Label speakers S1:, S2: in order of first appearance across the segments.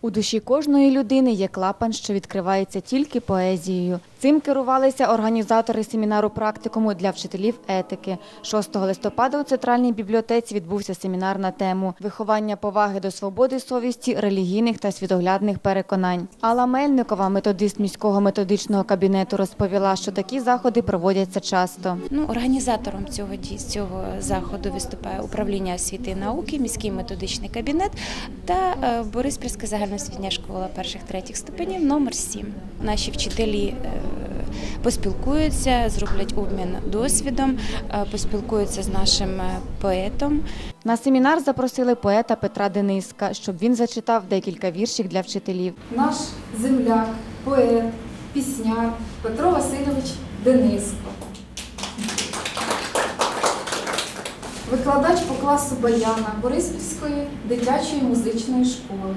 S1: У душі кожної людини є клапан, що відкривається тільки поезією. Цим керувалися організатори семінару практикуму для вчителів етики. 6 листопада у центральній бібліотеці відбувся семінар на тему виховання поваги до свободи совісті, релігійних та світоглядних переконань. Алла Мельникова, методист міського методичного кабінету, розповіла, що такі заходи проводяться часто.
S2: Ну, організатором цього цього заходу виступає управління освіти і науки, міський методичний кабінет та е, Бориспільська загальноосвітня школа перших третіх ступенів номер 7. Наші вчителі е, поспілкуються, зроблять обмін досвідом, е, поспілкуються з нашим е, поетом.
S1: На семінар запросили поета Петра Дениска, щоб він зачитав декілька віршів для вчителів.
S3: наш земляк, поет, пісняр Петро Васильович Дениско. Викладач по класу баяна Бориспільської дитячої музичної школи.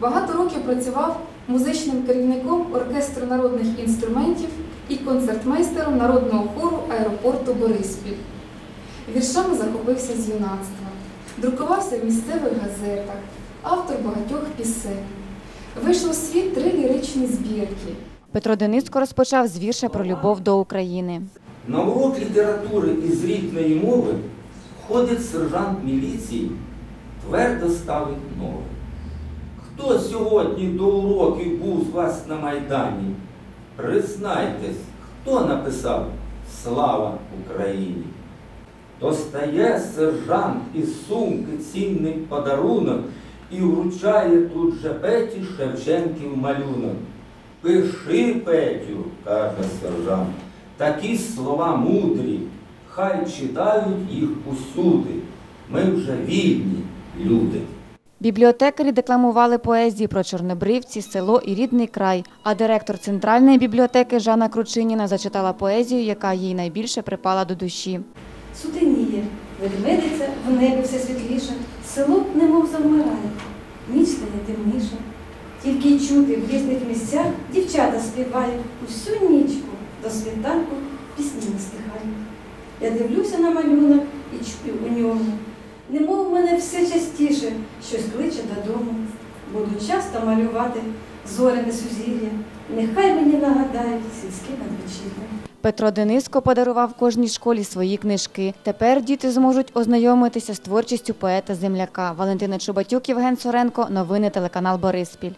S3: Багато років працював музичним керівником оркестру народних інструментів і концертмейстером народного хору аеропорту Бориспіль. Віршами захопився з юнацтва, друкувався в місцевих газетах, автор багатьох пісень. Вийшло в світ три ліричні збірки.
S1: Петро Дениско розпочав з вірша про любов до України.
S4: На урок літератури із рідної мови ходить сержант міліції, твердо ставить ноги. Хто сьогодні до уроків був з вас на Майдані? Признайтесь, хто написав Слава Україні? Достає сержант із сумки цінний подарунок і вручає тут же Петі Шевченків малюнок. Пиши, Петю, каже сержант, такі слова мудрі, хай читають їх усюди. Ми вже вільні люди.
S1: Бібліотекарі декламували поезії про чорнобривці, село і рідний край. А директор центральної бібліотеки Жанна Кручиніна зачитала поезію, яка їй найбільше припала до душі.
S5: Сутеніє, ведмедиця в небі все світліше, село немов завмирає, ніч стає темніша. Тільки й чути в різних місцях дівчата співають усю нічку до світанку пісні не стихають. Я дивлюся на малюнок і чую у ньому. Немов мене все частіше щось кличе додому. Буду часто малювати зоряне сузір'я. Нехай мені нагадають сільські надвечір'я.
S1: Петро Дениско подарував кожній школі свої книжки. Тепер діти зможуть ознайомитися з творчістю поета земляка. Валентина Чубатюк, Євген Соренко. Новини телеканал Бориспіль.